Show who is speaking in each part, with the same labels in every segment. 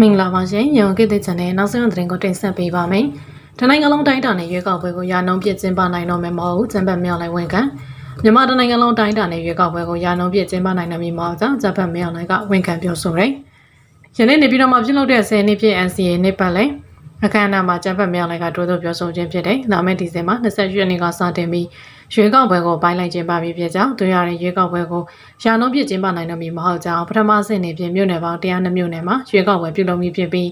Speaker 1: မင်္ဂလာပါရှင်။ရောင်ကိတဲ့ channel နောက်ဆုံးသတင်းကိုတင်ဆက်ပေးပါမယ်။တနိုင်ငံလုံးတိုင်းတာနဲ့ရွေးကောက်ပွဲကိုရာနှုန်းပြည့်ကျင်းပနိုင်တော့မယ်မဟုတ်ဘူး။ကျန်းပတ်မြောက်လိုက်ဝန်ခံမြန်မာတနိုင်ငံလုံးတိုင်းတာနဲ့ရွေးကောက်ပွဲကိုရာနှုန်းပြည့်ကျင်းပနိုင်တယ်မဟုတ်ကြောင့်ကျန်းပတ်မြောက်လိုက်ကဝန်ခံပြောဆိုတယ်။ယနေ့နေပြည်တော်မှာပြုလုပ်တဲ့10နှစ်ပြည့် NCA နှစ်ပတ်လည်အခမ်းအနားမှာကျန်းပတ်မြောက်လိုက်ကတိုးတိုးပြောဆိုခြင်းဖြစ်တယ်။လာမယ့်ဒီဇင်ဘာ28ရက်နေ့ကစတင်ပြီး ရွေးကောက်ပွဲကိုပိုင်းလိုက်ခြင်းပါပြီဖြစ်ကြောင်းတွေ့ရတဲ့ရွေးကောက်ပွဲကိုရာနှုန်းပြည့်ကျင်းပနိုင်တော့မည်မဟုတ်ကြောင်းပထမဆင့်နေဖြင့်မြို့နယ်ပေါင်း102မြို့နယ်မှာရွေးကောက်ပွဲပြုလုပ်မည်ဖြစ်ပြီး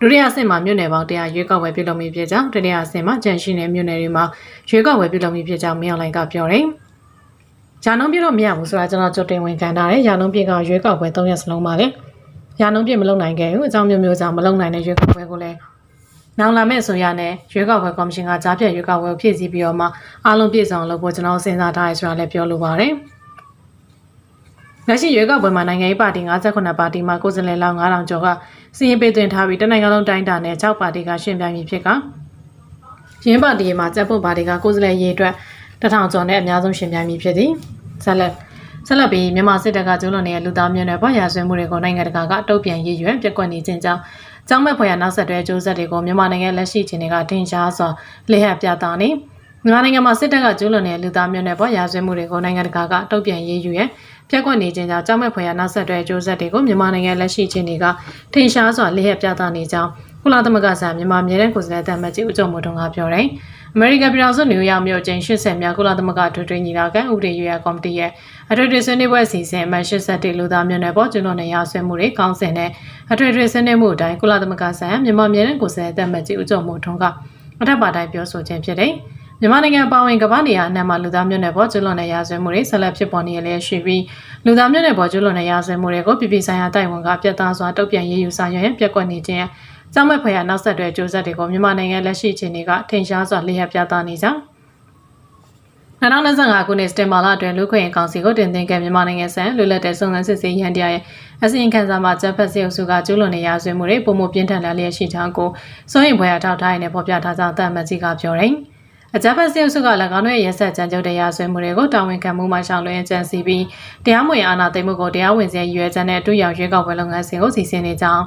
Speaker 1: ဒုတိယဆင့်မှာမြို့နယ်ပေါင်း100ရွေးကောက်ပွဲပြုလုပ်မည်ဖြစ်ကြောင်းတတိယဆင့်မှာကြန့်ရှိတဲ့မြို့နယ်တွေမှာရွေးကောက်ပွဲပြုလုပ်မည်ဖြစ်ကြောင်းမြောက်လိုက်ကပြောတယ်။ရာနှုန်းပြည့်တော့မရဘူးဆိုတာကျွန်တော်ကြိုတင်ဝင်ခံထားတယ်။ရာနှုန်းပြည့်ကရွေးကောက်ပွဲ3ရက်စလုံးပါလေ။ရာနှုန်းပြည့်မလုပ်နိုင်ခဲ့ဘူး။အကြောင်းမျိုးမျိုးကြောင့်မလုပ်နိုင်တဲ့ရွေးကောက်ပွဲကိုလည်း နောင်လာမယ့်ဆိုရနဲ့ရွေးကောက်ပွဲကော်မရှင်ကကြားဖြတ်ရွေးကောက်ပွဲကိုဖြည့်ဆည်းပြီးတော့မှအားလုံးပြည့်စုံလုပ်ဖို့ကျွန်တော်စဉ်းစားထားရဆိုတာလည်းပြောလိုပါတယ်။လက်ရှိရွေးကောက်ပွဲမှာနိုင်ငံရေးပါတီ58ပါတီမှာကိုယ်စားလှယ်လောက်9000ကျော်ကစီရင်ပေးသွင်းထားပြီးတနိုင်ငံလုံးတိုင်းတာနဲ့6ပါတီကရှင်ပြိုင်ပြီးဖြစ်ကရင်းပါတီမှာစက်ဖို့ပါတီကကိုယ်စားလှယ်ရေးအတွက်1000ကျော်နဲ့အများဆုံးရှင်ပြိုင်ပြီးဖြစ်သည်။ဆက်လက်ဆက်လက်ပြီးမြန်မာစစ်တပ်ကကျူးလွန်နေတဲ့လူသားမျိုးနွယ်ပေါ်ရာဇဝတ်မှုတွေကိုနိုင်ငံတကာကတုံ့ပြန်ရည်ရွယ်ပြက်ကွက်နေခြင်းကြောင့် ကျောင်းမဲ့ဖွယ်ရနောက်ဆက်တွဲအကျိုးဆက်တွေကိုမြန်မာနိုင်ငံလက်ရှိအခြေအနေကတင်ရှားစွာလေဟပ်ပြသနေမြန်မာနိုင်ငံမှာစစ်တပ်ကကျူးလွန်တဲ့လူသားမျိုးနွယ်ပေါ်ရာဇဝတ်မှုတွေကိုနိုင်ငံတကာကတုံ့ပြန်ရည်ရွယ်ပြက်ကွက်နေခြင်းကြောင့်ကျောင်းမဲ့ဖွယ်ရနောက်ဆက်တွဲအကျိုးဆက်တွေကိုမြန်မာနိုင်ငံလက်ရှိအခြေအနေကတင်ရှားစွာလေဟပ်ပြသနေကြောင်းကုလသမဂ္ဂဆိုင်မြန်မာပြည်ထောင်ကိုယ်စားလှယ်တမတ်ကြီးဦးကျော်မိုးထွန်းကပြောတယ် အမေရိကန်ပြည်ထောင်စုနယူးယောက်မြို့ကျင်း80မြောက်ကုလသမဂ္ဂထွေထွေညီလာခံဥပဒေရေးရာကော်မတီရဲ့အထွေထွေဆွေးနွေးပွဲအစီအစဉ်အမှတ်81လူသားမျိုးနွယ်ပေါ်ကျွလွန်နေရဆွေးမှုတွေကောင်းစဉ်နဲ့အထွေထွေဆွေးနွေးမှုအတိုင်းကုလသမဂ္ဂဆိုင်ရာမြန်မာပြည်နယ်ကိုယ်စားလှယ်တမတ်ကြီးဦးကျော်မိုးထွန်းကအထက်ပါတိုင်းပြောဆိုခြင်းဖြစ်တယ်မြန်မာနိုင်ငံပါဝင်ကမ္ဘာနေရာအနှံ့မှာလူသားမျိုးနွယ်ပေါ်ကျွလွန်တဲ့ရာဇဝတ်မှုတွေဆက်လက်ဖြစ်ပေါ်နေရလျက်ရှိပြီးလူသားမျိုးနွယ်ပေါ်ကျွလွန်တဲ့ရာဇဝတ်မှုတွေကိုပြည်ပဆိုင်ရာတိုင်ဝန်ကပြတ်သားစွာတုံ့ပြန်ရေးယူဆောင်ရွက်ပြက်ကွက်နေခြင်း ကြောင့်မဲ့ဖွယ်ရနောက်ဆက်တွဲကြိုးဆက်တွေကိုမြန်မာနိုင်ငံလက်ရှိအခြေအနေကထင်ရှားစွာလျှက်ပြသနေကြောင်း2025ခုနှစ်စတင်မာလအတွင်းလူခွင့်အကောင်စီကိုတင်သွင်းခဲ့မြန်မာနိုင်ငံဆန်လွတ်လပ်တဲ့စုံစမ်းစစ်ဆေးရန်တရားရဲ့အစီရင်ခံစာမှာဂျပန်စစ်အုပ်စုကကျူးလွန်နေရာဇဝတ်မှုတွေပုံမပြင်းထန်လာလျက်ရှိကြောင်းကိုစိုးရင်ဘွယ်အထောက်ထားရတဲ့ဖော်ပြထားကြောင်းတမန်ကြီးကပြောတယ်။အကြမ်းဖက်စစ်အုပ်စုက၎င်းတို့ရဲ့ရက်ဆက်ကြမ်းကြုတ်တဲ့ရာဇဝတ်မှုတွေကိုတာဝန်ခံမှုမှရှောင်လွှဲကြံစီပြီးတရားမဝင်အာဏာသိမ်းမှုကိုတရားဝင်စေရွေးချက်နဲ့အတူရောက်ရွေးကောက်ပွဲလုပ်ငန်းစဉ်ကိုစီစဉ်နေကြောင်း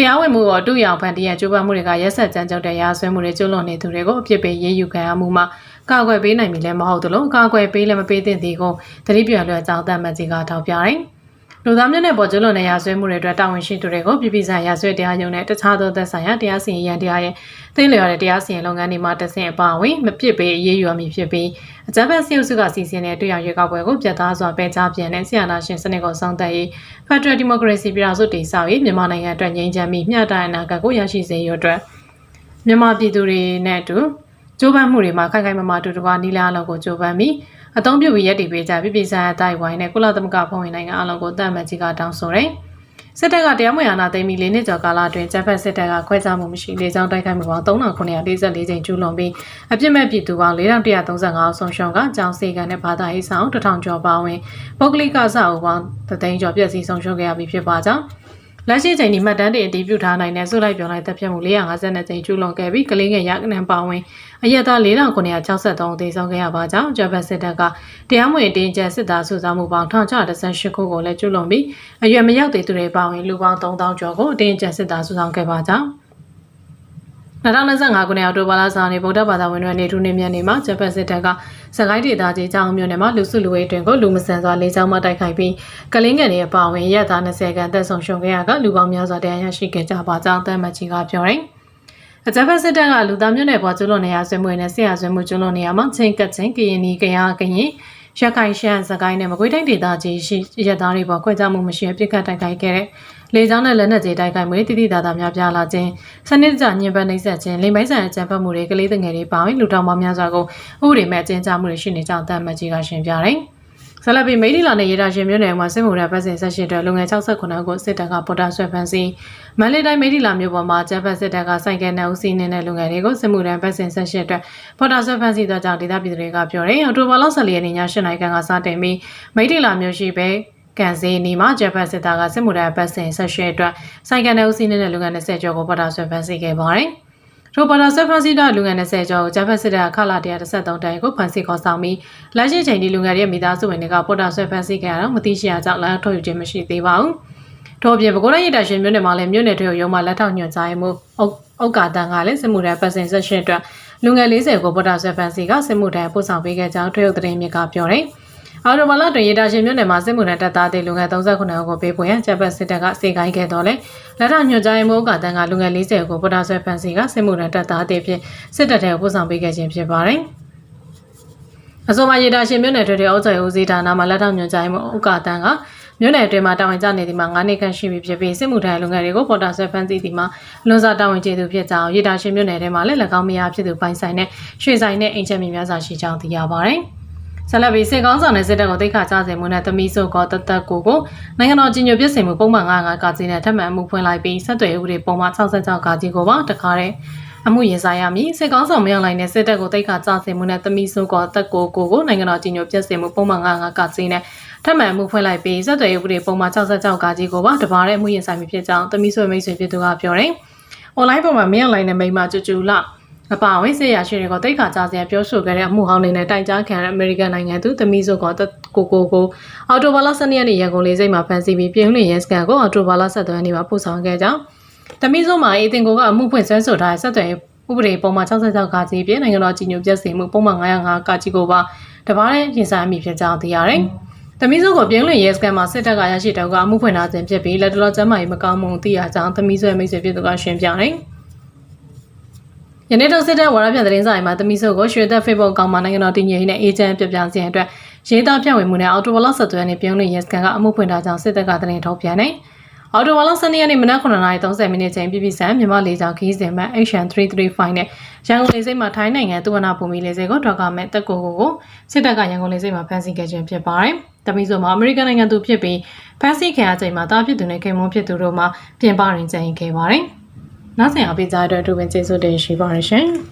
Speaker 1: တရားဝင်မှုကိုအတူရောင်ဖန်တီးရကြိုးပမ်းမှုတွေကရက်ဆက်ကြမ်းကြုတ်တဲ့ရာဇဝတ်မှုတွေကျူးလွန်နေသူတွေကိုအပြစ်ပေးရေးယူခံရမှုမှာကာကွယ်ပေးနိုင်ပြီလည်းမဟုတ်သလိုကာကွယ်ပေးလည်းမပေးသင့်သေးကိုသတိပြလွှဲကြောင်းတမန်ကြီးကထောက်ပြတယ်။ လူသားမျိုးနဲ့ပေါ်ကျူးလွန်တဲ့ရာဇဝတ်မှုတွေအတွက်တာဝန်ရှိသူတွေကိုပြည်ပဆိုင်ရာဇဝတ်တရားရုံးနဲ့တခြားသောသက်ဆိုင်ရာတရားစီရင်ရန်တရားရဲ့သိလျော်တဲ့တရားစီရင်လုပ်ငန်းတွေမှာတဆင့်အပါအဝင်မပြစ်ပေးအရေးယူရမည်ဖြစ်ပြီးအကြမ်းဖက်စစ်အုပ်စုကစီစဉ်တဲ့တွေ့ရရွေးကောက်ပွဲကိုပြတ်သားစွာပယ်ချပြန်တဲ့ဆီယနာရှင်စနစ်ကိုစောင့်တက်ရေး Federal Democracy ပြည်ထောင်စုတည်ဆောက်ရေးမြန်မာနိုင်ငံအတွက်ငြိမ်းချမ်းပြီးမျှတတဲ့အနာဂတ်ကိုရရှိစေရအတွက်မြန်မာပြည်သူတွေနဲ့အတူကြိုးပမ်းမှုတွေမှာခိုင်ခိုင်မာမာတူတူကနီလာအလောက်ကိုကြိုးပမ်းပြီး အသုံးပြုပြီးရည်တည်ပေးကြပြည်ပြည်ဆိုင်ရာတိုက်ဝိုင်းနဲ့ကုလသမဂ္ဂဖွဲ့ဝင်နိုင်ငံအလုံးကိုတတ်မှတ်ကြီးကတောင်းဆိုတယ်။စစ်တပ်ကတရားမဝင်အာဏာသိမ်းပြီး၄နှစ်ကျော်ကာလအတွင်းဂျပန်စစ်တပ်ကခွဲခြားမှုမရှိလေကြောင်းတိုက်ခိုက်မှုပေါင်း3944ကြိမ်ကျူးလွန်ပြီးအပြစ်မဲ့ပြည်သူပေါင်း4135အောင်ဆုံးရှုံးကကြောင်စေကန်နဲ့ဘာသာရေးဆောင်1000ကျော်ပါဝင်ပုဂ္ဂလိကအဆောက်အဦပေါင်း3သိန်းကျော်ပြည့်စည်ဆုံးရှုံးခဲ့ရပြီးဖြစ်ပါကြောင်း လက်ရှိချိန်ဒီမှတ်တမ်းတွေအတည်ပြုထားနိုင်တဲ့စုလိုက်ပြောင်းလိုက်တပ်ဖြတ်မှု452ကြိမ်ကျူးလွန်ခဲ့ပြီးကလေးငယ်ရကနံပါဝင်အရက်သား4963သေဆုံးခဲ့ရပါကြောင်းဂျပန်စစ်တပ်ကတရားမဝင်တင်းကျပ်စစ်သားစုဆောင်းမှုပေါင်း1618ခုကိုလည်းကျူးလွန်ပြီးအရွယ်မရောက်သေးသူတွေပါဝင်လူပေါင်း3000ကျော်ကိုအတင်းကျပ်စစ်သားစုဆောင်းခဲ့ပါကြောင်း2025ခုနှစ်အောက်တိုဘာလစာနေဗုဒ္ဓဘာသာဝင်တွေနေထူးနေမြတ်နေမှာဂျပန်စစ်တပ်က စကိုင်းဒေသကြီးကြောင်မြို့နယ်မှာလူစုလူဝေးတွင်ကိုလူမဆန်စွာလေးချောင်းမှတိုက်ခိုက်ပြီးကလင်းငယ်တွေအပါအဝင်ရက်သား20ခန်းသက်ဆုံးရှုံးခဲ့ရကလူပေါင်းများစွာတရားရရှိခဲ့ကြပါကြောင်းတမ်းမကြီးကပြောတယ်။အကြမ်းဖက်စစ်တပ်ကလူသားမျိုးနွယ်ပေါ်ကျွလွန်နေရဆွေးမွေးနဲ့ဆရာဆွေးမှုကျွလွန်နေရမှာချင်းကချင်းကရင်နီကရကရင် ရခိုင်ရှမ်းစကိုင်းနဲ့မကွေးတိုင်းဒေသကြီးရှိရသားတွေပေါ်ခွဲခြားမှုမရှိပြစ်ခတ်တိုက်ခိုက်ခဲ့တဲ့လေကြောင်းနဲ့လက်နက်ကြီးတိုက်ခိုက်မှုတိတိတသာများပြားလာခြင်းစနစ်တကျညှဉ်းပန်းနှိပ်စက်ခြင်းလိမ်မိုင်းဆန်အကြမ်းဖက်မှုတွေကလေးငယ်တွေပါဝင်လူတောင်ပေါင်းများစွာကိုဥပဒေမဲ့အကျဉ်းချမှုတွေရှိနေကြောင်းတမ်းမကြီးကရှင်းပြတယ်။ ဆလပီမိဒီလာနဲ့ရေဒါရှင်မျိုးနယ်မှာစစ်မှုထမ်းပတ်စဉ်ဆက်ရှိတဲ့လူငယ်68ကိုစစ်တပ်ကပေါ်တာဆွဲဖမ်းဆီးမန္တလေးတိုင်းမိဒီလာမြို့ပေါ်မှာကျန်းဖက်စစ်တပ်ကစိုက်ကဲနဲ့ဦးစီးနေတဲ့လူငယ်တွေကိုစစ်မှုထမ်းပတ်စဉ်ဆက်ရှိအတွက်ပေါ်တာဆွဲဖမ်းဆီးသောကြောင့်ဒေသပြည်သူတွေကပြောတယ်။အော်တိုဘာလ14ရက်နေ့ည8နာရီခန့်ကစတင်ပြီးမိဒီလာမြို့ရှိပဲကန်စီနီမှာဂျပန်စစ်သားကစစ်မှုထမ်းပတ်စဉ်ဆက်ရှိအတွက်စိုက်ကဲနဲ့ဦးစီးနေတဲ့လူငယ်20ကျော်ကိုပေါ်တာဆွဲဖမ်းဆီးခဲ့ပါတယ်။ ရိုဘာတာဆက်ဖန်စီတာလူငယ်20ကျော်ကိုဂျပန်စစ်တပ်ခလာ133တိုင်ကိုဖန်ဆီးခေါ်ဆောင်ပြီးလက်ရှိချိန်ဒီလူငယ်ရဲ့မိသားစုဝင်တွေကပေါ်တာဆွဲဖန်ဆီးခဲ့ရတော့မသိရှိရကြောင်းလမ်းထုတ်ယူခြင်းမရှိသေးပါဘူး။။ထို့အပြင်ပဲခူးတိုင်းရတာရှင်မြို့နယ်မှာလည်းမြို့နယ်တွေရုံးမှာလက်ထောက်ညွှန်ကြားရေးမှူးအုတ်အုတ်ကာတန်ကလည်းစစ်မှုထမ်းပတ်စင်ဆက်ရှင်အတွက်လူငယ်40ကိုပေါ်တာဆွဲဖန်စီကစစ်မှုထမ်းပို့ဆောင်ပေးခဲ့ကြောင်းထွေအုပ်သတင်းမြစ်ကပြောတယ်။ အော်တိုဘာလတွင်ရတာရှင်မြို့နယ်မှာစစ်မှုထမ်းတပ်သားတွေလူငယ်39ဦးကိုပေးပွင့်ချက်ပတ်စစ်တပ်ကစေကိုင်းခဲ့တော့လေလက်ထောက်ညွှန်ကြားရေးမှူးအုတ်ကာတန်ကလူငယ်40ကိုပေါ်တာဆွဲဖန်စီကစစ်မှုထမ်းတပ်သားတွေဖြင့်စစ်တပ်ထဲကိုပို့ဆောင်ပေးခဲ့ခြင်းဖြစ်ပါတယ်။အဆိုပါရေတာရှင်မြို့နယ်ထွေထွေအုပ်ချုပ်ရေးဦးစီးဌာနမှလက်ထောက်ညွှန်ကြားရေးမှူးဥက္ကာတန်ကမြို့နယ်အတွင်းမှာတာဝန်ကျနေသည်မှာ9နှစ်ခန့်ရှိပြီဖြစ်ပြီးစစ်မှုထမ်းလုပ်ငန်းတွေကိုပေါ်တာဆွဲဖန်တီးသည်မှာလွန်စွာတာဝန်ကျေသူဖြစ်ကြောင်းရေတာရှင်မြို့နယ်ထဲမှာလည်း၎င်းမယားဖြစ်သူပိုင်ဆိုင်တဲ့ရွှေဆိုင်နဲ့အိမ်ချက်မြေများစွာရှိကြောင်းသိရပါတယ်။ ဆက်လက်ပြီးစစ်ကောင်းဆောင်တဲ့စစ်တပ်ကိုတိတ်ခါကြစေမှုနဲ့သမီးစုကောတသက်ကိုကိုနိုင်ငံတော်ကြီးညိုပြစ်စင်မှုပုံမှန်95ကကြီးနဲ့ထပ်မံအမှုဖွင့်လိုက်ပြီးဆက်သွယ်ဥပဒေပုံမှန်66ကကြီးကိုပါတခါတဲ့အမှုရင်ဆိုင်ရမည်စစ်ကောင်းဆောင်မရောက်လိုက်တဲ့စစ်တပ်ကိုတိတ်ခါကြစေမှုနဲ့သမီးစုကောတက်ကိုကိုကိုနိုင်ငံတော်ကြီးညိုပြစ်စင်မှုပုံမှန်95ကကြီးနဲ့ထပ်မံအမှုဖွင့်လိုက်ပြီးဆက်သွယ်ဥပဒေပုံမှန်66ကကြီးကိုပါတပါတဲ့အမှုရင်ဆိုင်မဖြစ်ကြောင်းသမီးဆွေမိတ်ဆွေဖြစ်သူကပြောတယ်။ online ပေါ်မှာမရောက်လိုက်တဲ့မိမကျူကျူလ အပါအဝင်ဆေးရရှိတွေကိုတိတ်ခါကြစရာပြောဆိုခဲ့တဲ့အမှုဟောင်းတွေနဲ့တိုင်ကြားခံတဲ့အမေရိကန်နိုင်ငံသူသမီးစုကကိုကိုကိုအော်တိုဘာလ12ရက်နေ့ရန်ကုန်လေးစိတ်မှာဖမ်းဆီးပြီးပြည်ဦးလွင်ရဲစကန်ကိုအော်တိုဘာလ17ရက်နေ့မှာပို့ဆောင်ခဲ့ကြောင်းသမီးစုမှာအေတင်ကိုကအမှုဖွင့်ဆွဲဆိုထားတဲ့ဆက်သွယ်ဥပဒေပုံမှန်66ကကြီးပြည်နိုင်ငံတော်ကြီးညိုပြည့်စင်မှုပုံမှန်905ကကြီးကိုပါတပါးတဲ့ရင်ဆိုင်အမိဖြစ်ကြောင်းသိရတယ်။သမီးစုကိုပြင်းလွင်ရဲစကန်မှာစစ်တပ်ကရရှိတော့ကအမှုဖွင့်ထားခြင်းဖြစ်ပြီးလက်တလောကျမ်းမာရေးမကောင်းမှုသိရကြောင်းသမီးဆွဲမိတ်ဆွေဖြစ်သူကရှင်းပြတယ်။ ယနေ့တော့စစ်တပ်ဝါရပြန်သတင်းစာအိမ်မှာသမီးစုကိုရွှေသက် Facebook အကောင့်မှာနိုင်ငံတော်တည်ငြိမ်ရေးနဲ့အေဂျင့်ပြပြစီအတွက်ရေးသားပြဝေမှုနဲ့အော်တိုဝါလာဆက်သွယ်နေပြုံးနေရဲစကန်ကအမှုဖွင့်ထားကြောင်းစစ်တပ်ကသတင်းထုတ်ပြန်တယ်။အော်တိုဝါလာ12ရက်နေ့မနက်9:30မိနစ်ချိန်ပြည်ပြည်ဆန်မြန်မာလေကြောင်းခီးစဉ်မှ HN335 နဲ့ရန်ကုန်လေဆိပ်မှာထိုင်းနိုင်ငံသူဝနာဘူမီလေဆိပ်ကိုထွက်ကားမဲ့တက်ကိုကိုကိုစစ်တပ်ကရန်ကုန်လေဆိပ်မှာဖမ်းဆီးခဲ့ခြင်းဖြစ်ပါတယ်။တမီဆိုမှာအမေရိကန်နိုင်ငံသူဖြစ်ပြီးဖမ်းဆီးခံရချိန်မှာတားဖြစ်သူနဲ့ခင်မွန်းဖြစ်သူတို့မှပြင်ပရင်ကြင်ခဲ့ပါတယ်။ နောက်ဆိုင်အပိကြားအတွက်အထူးပင်ကျေးဇူးတင်ရှိပါရရှင်။